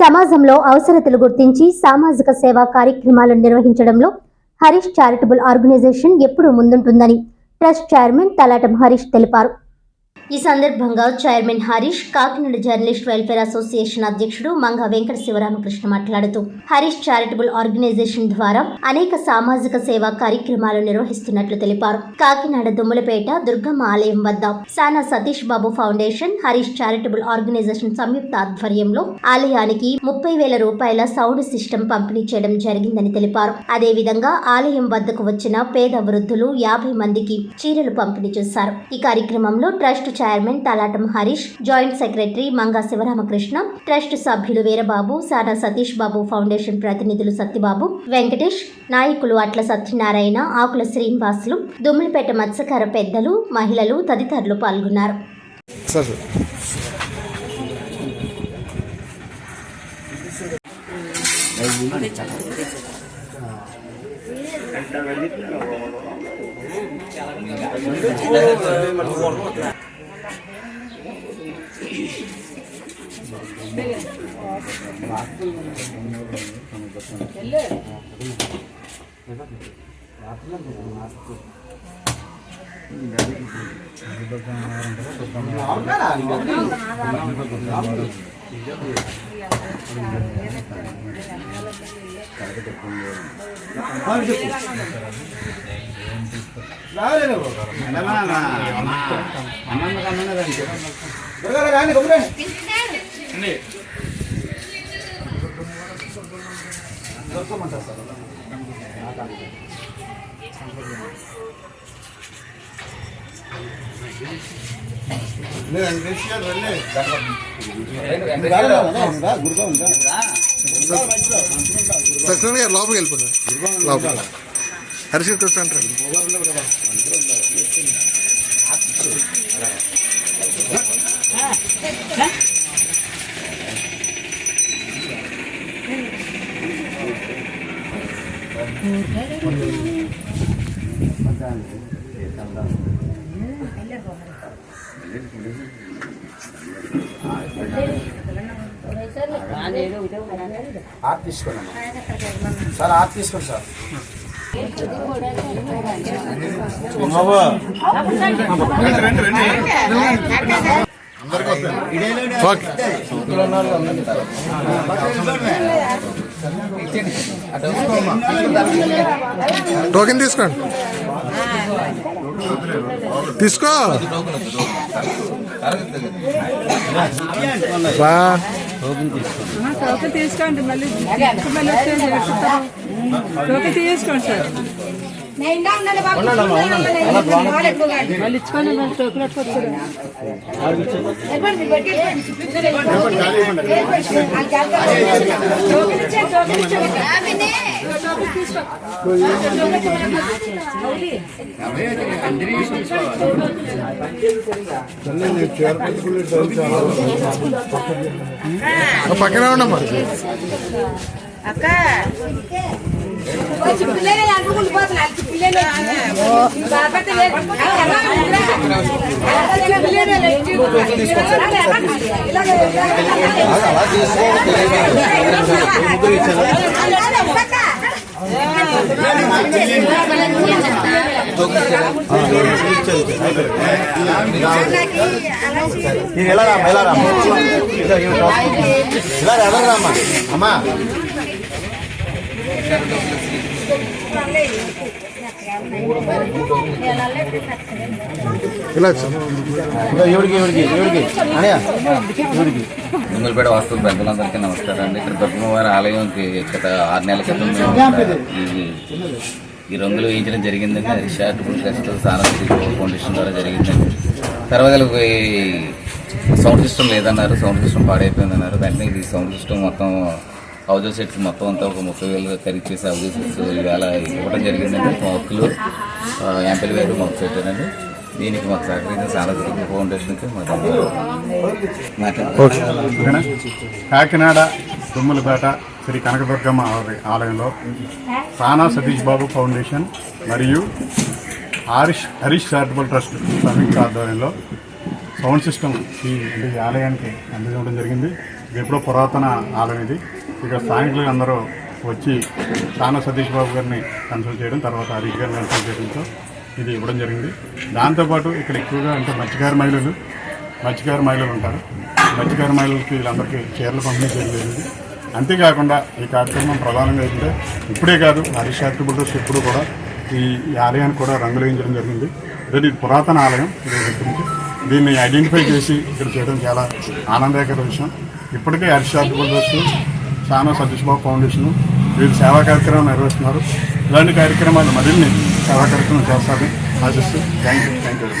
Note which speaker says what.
Speaker 1: సమాజంలో అవసరతలు గుర్తించి సామాజిక సేవా కార్యక్రమాలను నిర్వహించడంలో హరీష్ చారిటబుల్ ఆర్గనైజేషన్ ఎప్పుడూ ముందుంటుందని ట్రస్ట్ చైర్మన్ తలాటం హరీష్ తెలిపారు. ఈ సందర్భంగా chairman Harish Kakinada journalist welfare association అధ్యక్షుడు మంగ వెంకట శివరామకృష్ణ మాట్లాడుతూ హరీష్ చారిటబుల్ ఆర్గనైజేషన్ ద్వారా అనేక సామాజిక సేవా కార్యక్రమాలు నిర్వహిస్తున్నట్లు తెలిపారు. కాకినాడ దుమ్ములపేట దుర్గమ్మ ఆలయం వద్ద Sana Satish Babu foundation Harish charitable organisation సంయుక్త ఆధ్వర్యంలో ఆలయానికి ముప్పై వేల రూపాయల సౌండ్ సిస్టమ్ పంపిణీ చేయడం జరిగిందని తెలిపారు. అదేవిధంగా ఆలయం వద్దకు వచ్చిన పేద వృద్ధులు యాభై మందికి చీరలు పంపిణీ చేశారు. ఈ కార్యక్రమంలో trust chairman Talatam Harish joint secretary Manga Sivaramakrishna trust సభ్యులు వీరబాబు సానా సతీష్ బాబు ఫౌండేషన్ ప్రతినిధులు సత్యబాబు వెంకటేష్ నాయకులు అట్ల సత్యనారాయణ ఆకుల శ్రీనివాసులు దుమ్మిలిపేట మత్స్యకార పెద్దలు మహిళలు తదితరులు పాల్గొన్నారు.
Speaker 2: రాలేదు అన్నందుకు అన్నదానికి కానీ సత్యనారాయణ గారు లోపలికి వెళ్ళిపోతారు. లోపల హరిశ్రీ కృష్ణ అంటారు
Speaker 3: ఆర్ట్ తీసుకోండి సార్ ఆర్ట్ తీసుకోండి సార్.
Speaker 2: ఓకే టోకెన్ తీసుకోండి. తీసుకో.
Speaker 4: టోకెన్ తీసుకోండి మళ్ళీ. టోకెన్ తీసుకోండి సార్. మళ్ళీ
Speaker 2: పక్కన ఉండమ్మా
Speaker 4: అక్క.
Speaker 3: ఇది ఎలా రామ్మా? ఎలా రామ్మా? ఇలా ఇలా రామ్మా? అమ్మా.
Speaker 2: ఇలా వచ్చి
Speaker 3: ఇంకా ఎవరికి ఎవరికి ఎవరికి? అన్నయ్య ఎవరికి?
Speaker 5: ముందులపేట వాస్తు పెద్దలందరికీ నమస్కారం అండి ఇక్కడ దుర్గమ్మవారి ఆలయంకి గత ఆరు నెలల క్రితం ఈ రంగులు వేయించడం జరిగిందండి. అది చారిటబుల్ ట్రస్ట్ సారథి ఫౌండేషన్ ద్వారా జరిగిందండి. తర్వాత సౌండ్ సిస్టమ్ లేదన్నారు. సౌండ్ సిస్టమ్ పాడైపోయిందన్నారు. వెంటనే ఇది సౌండ్ సిస్టమ్ మొత్తం హౌజో సెట్స్ మొత్తం అంతా ఒక ముప్పై వేలు ఖరీదు చేసి హౌజో సెట్స్ ఈవేళ ఇవ్వడం జరిగిందండి. మా హక్కులు యాంపిల్ వేరు మాకు పెట్టారండి దీనికి మాకు సహకరించిన చాలా ఫౌండేషన్కి మాకు
Speaker 6: కాకినాడ తుమ్మలపేట శ్రీ కనకదుర్గమ్మ ఆలయంలో సానా సతీష్ బాబు ఫౌండేషన్ మరియు హరీష్ హరీష్ చారిటబుల్ ట్రస్ట్ సంయుక్త ఆధ్వర్యంలో సౌండ్ సిస్టమ్ ఈ ఆలయానికి అందజేయడం జరిగింది. ఎప్పుడో పురాతన ఆలయం ఇది. ఇక్కడ స్థానికులు అందరూ వచ్చి సానా సతీష్ బాబు గారిని కన్సల్ట్ చేయడం తర్వాత హరీష్ గారిని కన్సల్ట్ చేయడంతో ఇది ఇవ్వడం జరిగింది. దాంతోపాటు ఇక్కడ ఎక్కువగా అంటే మత్స్యకార మహిళలు మత్స్యకార మహిళలు ఉంటారు. మత్స్యకార మహిళలకి వీళ్ళందరికీ చీరలు పంపిణీ చేయడం జరిగింది. అంతేకాకుండా ఈ కార్యక్రమం ప్రధానంగా అయితే ఇప్పుడే కాదు హరీష్ చారిటబుల్ ట్రస్ట్ ఎప్పుడు కూడా ఈ ఆలయాన్ని ఆలయానికి కూడా రంగులు వేయించడం జరిగింది. ఇది పురాతన ఆలయం ఇది దీన్ని ఐడెంటిఫై చేసి ఇక్కడ చేయడం చాలా ఆనందకర విషయం. ఇప్పటికే Harish charitable trust Sana Satish Babu foundation. వీరు సేవా కార్యక్రమం నిర్వహిస్తున్నారు. ఇలాంటి కార్యక్రమాలు మరిన్ని సేవా కార్యక్రమం చేస్తారని ఆశిస్తూ థ్యాంక్ యూ థ్యాంక్ యూ